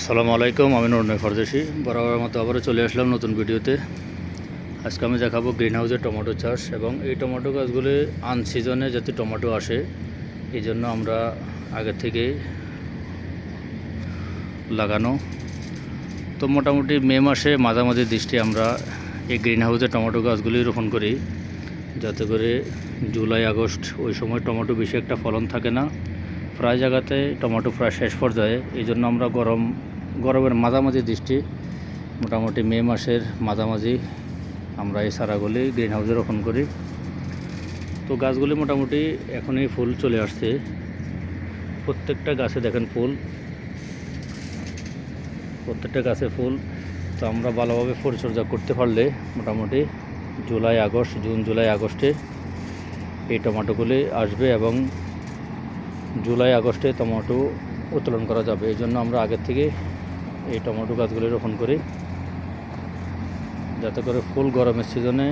আসসালামু আলাইকুম, আমি নরনয় ফরদেশি বরাবর মতো আবারও চলে আসলাম নতুন ভিডিওতে। আজকে আমি দেখাবো গ্রিন হাউসের টমেটো চাষ এবং এই টমেটো গাছগুলি আনসিজনে যাতে টমেটো আসে, এই জন্য আমরা আগের থেকে লাগানো। তো মোটামুটি মে মাসে মাঝামাঝি দৃষ্টি আমরা এই গ্রিন হাউসে টমেটো গাছগুলি রোপণ করি। যাতে করে জুলাই, আগস্ট ওই সময় টমেটো বেশি একটা ফলন থাকে না। প্রায় জায়গাতে টমেটো প্রায় শেষ পর্যায়ে, এই জন্য আমরা গরম গরমের মাঝামাঝি দৃষ্টি। মোটামুটি মে মাসের মাঝামাঝি আমরা এই সারাগুলি গ্রিন হাউসে রোপণ করি। তো গাছগুলি মোটামুটি এখনই ফুল চলে আসছে। প্রত্যেকটা গাছে দেখেন ফুল। প্রত্যেকটা গাছে ফুল। তো আমরা ভালোভাবে পরিচর্যা করতে পারলে মোটামুটি জুলাই আগস্ট, জুন, জুলাই আগস্টে এই টমেটোগুলি আসবে এবং জুলাই আগস্টে টমেটো উত্তোলন করা যাবে। এই জন্য আমরা আগের থেকে এই টমেটো গাছগুলি রোপণ করি। যাতে করে ফুল গরমের সিজনে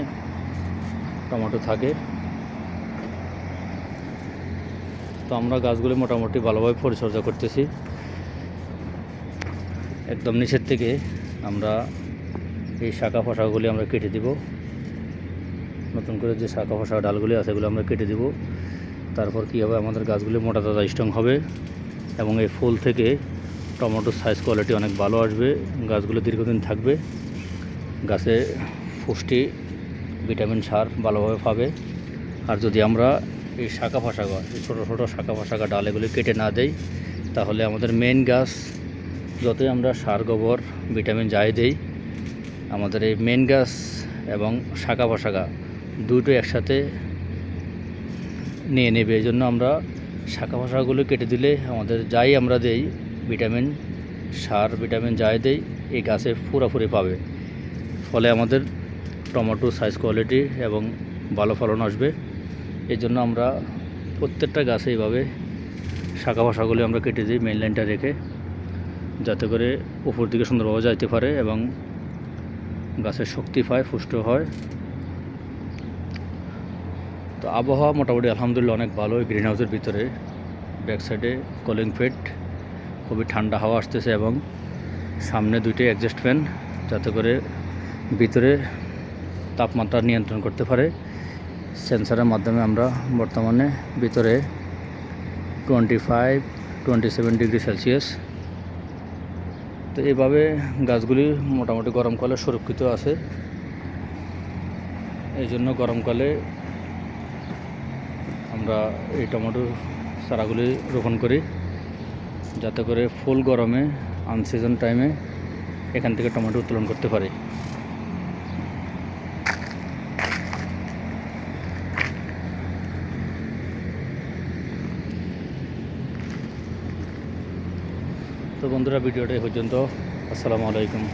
টমেটো থাকে। তো আমরা গাছগুলি মোটামুটি ভালোভাবে পরিচর্যা করতেছি। একদম নিচের থেকে আমরা এই শাখা ফসাগুলি আমরা কেটে দিব। নতুন করে যে শাখা ফসা ডালগুলি আছে, এগুলো আমরা কেটে দিব। তারপর কী হবে আমাদের গাছগুলি মোটা তাজা স্ট্রং হবে এবং এই ফুল থেকে টমেটোর সাইজ কোয়ালিটি অনেক ভালো আসবে, গাছগুলো দীর্ঘদিন থাকবে, গাছে পুষ্টি ভিটামিন সার ভালোভাবে পাবে। আর যদি আমরা এই শাখা ফাঁসাগা, এই ছোটো ছোটো শাখা ফাঁসাগা ডাল এগুলি কেটে না দেই, তাহলে আমাদের মেন গাছ, যতই আমরা সার, গোবর ভিটামিন যাই দেই, আমাদের এই মেন গাছ এবং শাখা ফাঁসাগা দুটো একসাথে নিয়ে নেবে। এই জন্য আমরা শাখা ফাঁসাগুলো কেটে দিলে আমাদের যাই আমরা দেই ভিটামিন সার, ভিটামিন যাই দেই, এই গাছে পুরোপুরি পাবে। ফলে আমাদের টমেটো সাইজ কোয়ালিটি এবং ভালো ফলন আসবে। এই জন্য আমরা প্রত্যেকটা গাছে এইভাবে শাখা ফাঁসাগুলি আমরা কেটে দিই মেন লাইনটা রেখে, যাতে করে উপর দিকে সুন্দরভাবে যাইতে পারে এবং গাছের শক্তি পায়, পুষ্ট হয়। তো আবহাওয়া মোটামুটি আলহামদুলিল্লাহ অনেক ভালো গ্রিন হাউসের ভিতরে ব্যাক সাইডে কলিং ফেট খুবই ঠান্ডা হাওয়া আসতেছে এবং সামনে দুইটি অ্যাডজাস্ট ফ্যান যাতে করে ভিতরে তাপমাত্রা নিয়ন্ত্রণ করতে পারে। সেন্সারের মাধ্যমে আমরা বর্তমানে ভিতরে twenty five twenty seven degree Celsius তো এইভাবে গাছগুলি মোটামুটি গরমকালে সুরক্ষিত আছে। এই জন্য গরমকালে আমরা এই টমেটো চারাগুলি রোপণ করি। যাতে করে ফুল গরমে আনসিজন টাইমে এখান থেকে টমেটো উত্তোলন করতে পারে। তো বন্ধুরা, ভিডিওটা পর্যন্ত। আসসালামু আলাইকুম।